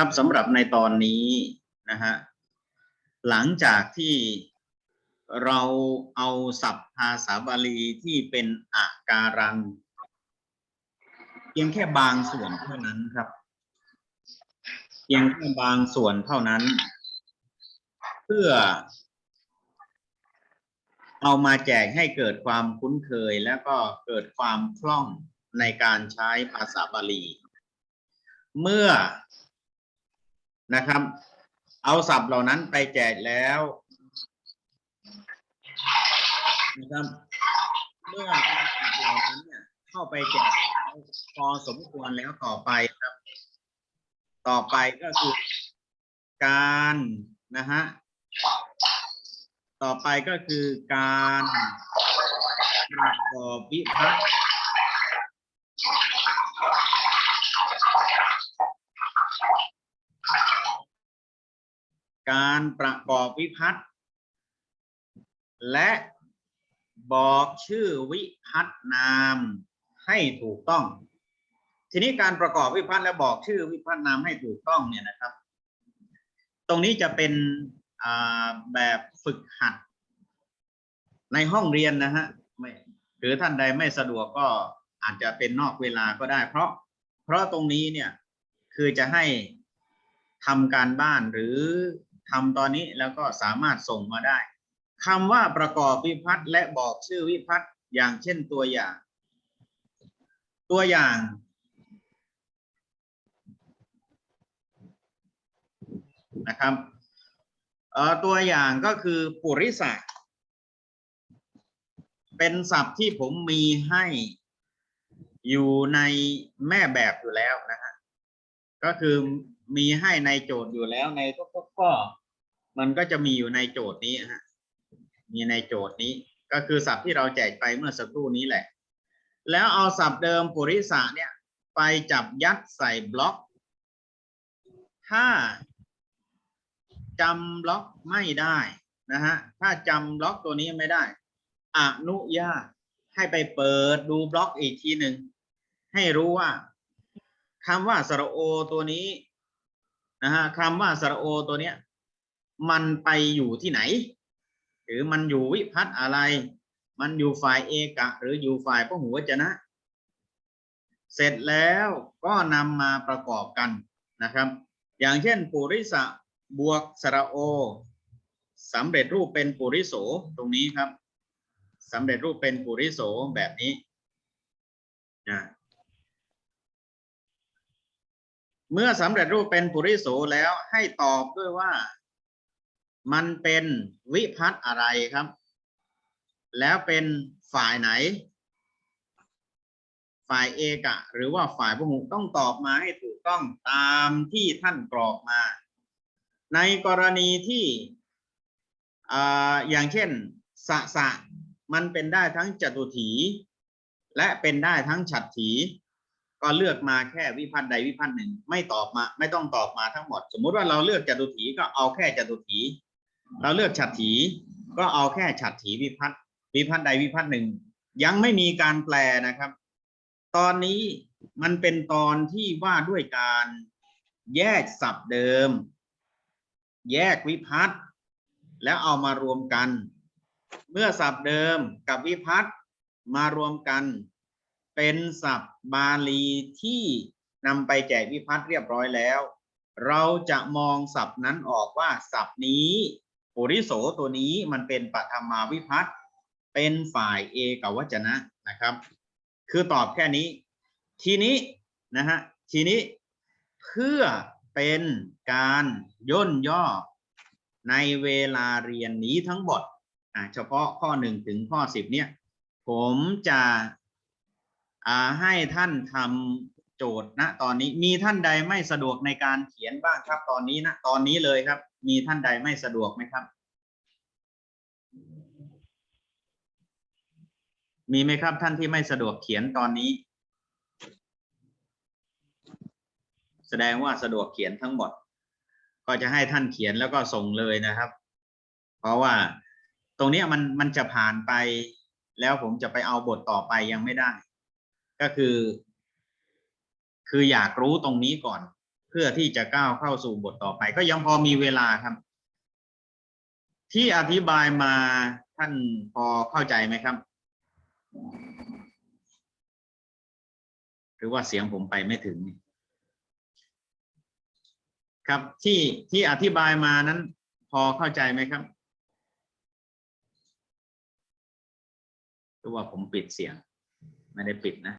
ครับสำหรับในตอนนี้นะฮะหลังจากที่เราเอาศัพท์ภาษาบาลีที่เป็นอาการัง เพียงแค่บางส่วนเท่านั้นครับ เพียงแค่บางส่วนเท่านั้น เพื่อ เอามาแจกให้เกิดความคุ้นเคยแล้วก็เกิดความคล่องในการใช้ภาษาบาลี เมื่อ นะครับ เอาศัพท์เหล่านั้นไปแจกแล้วนะครับเมื่อเอาศัพท์เหล่านั้นเนี่ยเข้าไปแจกพอสมควรแล้วต่อไปครับ ต่อไปก็คือการนะฮะต่อไปก็คือการประกอบวิพัฒน์ การประกอบวิพัฒน์และบอกชื่อวิพัฒน์นามให้ถูกต้อง ทีนี้การประกอบวิพัฒน์และบอกชื่อวิพัฒน์นามให้ถูกต้องเนี่ยนะครับ ตรงนี้จะเป็นแบบฝึกหัด ในห้องเรียนนะฮะหรือท่านใดไม่สะดวกก็อาจจะเป็นนอกเวลาก็ได้ เพราะเพราะตรงนี้เนี่ยคือจะให้ทำการบ้านหรือ ทำตอนนี้แล้วก็สามารถส่งมาได้คำว่าประกอบวิพัฒน์และบอกชื่อวิพัฒน์อย่างเช่นตัวอย่าง ตัวอย่าง นะครับเอ่อตัวอย่างก็คือปุริสะเป็นศัพท์ที่ผมมีให้อยู่ในแม่แบบอยู่แล้วนะฮะก็คือมีให้ในโจทย์อยู่แล้วในทุกๆข้อ มันก็จะมีอยู่ในโจทย์นี้ฮะมีในโจทย์นี้ ก็คือศัพท์ที่เราแจกไปเมื่อสักครู่นี้แหละ แล้วเอาศัพท์เดิมปุริสะเนี่ย ไปจับยัดใส่บล็อก ถ้าจำบล็อกไม่ได้นะฮะถ้าจำบล็อกตัวนี้ไม่ได้อนุญาตให้ไปเปิดดูบล็อกอีกทีหนึ่งให้รู้ว่าคำว่าสระโอตัวนี้นะฮะคำว่าสระโอตัวเนี้ย มันไปอยู่ที่ไหน หรือมันอยู่วิพัฒน์อะไร มันอยู่ฝ่ายเอกะ หรืออยู่ฝ่ายพหูวจนะ เสร็จแล้วก็นำมาประกอบกันนะครับ อย่างเช่น ปุริสะบวกสระโอสำเร็จรูปเป็นปุริโสตรงนี้ครับสำเร็จรูปเป็นปุริโสแบบนี้นะเมื่อสำเร็จรูปเป็นปุริโสแล้วให้ตอบด้วยว่า มันเป็นวิพัฒน์อะไรครับ แล้วเป็นฝ่ายไหน ฝ่ายเอกะ หรือว่าฝ่ายพหุต้องตอบมาให้ถูกต้องตามที่ท่านกรอกมา ในกรณีที่ออย่างเช่นสะสะมันเป็นได้ทั้งจตุถี และเป็นได้ทั้งฉัตรถี ก็เลือกมาแค่วิพัฒน์ใดวิพัฒน์หนึ่งไม่ตอบมา ไม่ต้องตอบมาทั้งหมด สมมุติว่าเราเลือกจตุถีก็เอาแค่จตุถี เราเลือกฉัตรถีก็เอาแค่ฉัตรถีวิพัฒน์วิพัฒน์ใดวิพัฒน์หนึ่งยังไม่มีการแปลนะครับ ตอนนี้มันเป็นตอนที่ว่าด้วยการแยกศัพท์เดิม แยกวิพัฒน์แล้วเอามารวมกัน เมื่อศัพท์เดิมกับวิพัฒน์มารวมกัน เป็นศัพท์บาลีที่นำไปแจกวิพัฒน์เรียบร้อยแล้ว เราจะมองศัพท์นั้นออกว่าศัพท์นี้ ปุริโสตัวนี้มันเป็นปฐมาวิพัฒน์เป็นฝ่ายเอกวัจนะนะครับ คือตอบแค่นี้ ทีนี้นะฮะทีนี้เพื่อเป็นการย่นย่อในเวลาเรียนนี้ทั้งหมดเฉพาะข้อหนึ่งถึงข้อสิบเนี่ย ผมจะให้ท่านทำโจทย์ณตอนนี้มีท่านใดไม่สะดวกในการเขียนบ้างครับตอนนี้นะตอนนี้เลยครับ มีท่านใดไม่สะดวกไหมครับ มีไหมครับท่านที่ไม่สะดวกเขียนตอนนี้ แสดงว่าสะดวกเขียนทั้งหมด ก็จะให้ท่านเขียนแล้วก็ส่งเลยนะครับ เพราะว่าตรงนี้มันมันจะผ่านไป แล้วผมจะไปเอาบทต่อไปยังไม่ได้ ก็คือ คืออยากรู้ตรงนี้ก่อน พื่อที่จะก้าวเข้าสู่บทต่อไป ก็ยังพอมีเวลาครับ ที่อธิบายมาท่านพอเข้าใจไหมครับ หรือว่าเสียงผมไปไม่ถึง ครับที่ที่อธิบายมานั้น พอเข้าใจไหมครับหรือว่าผมปิดเสียง ไม่ได้ปิดนะ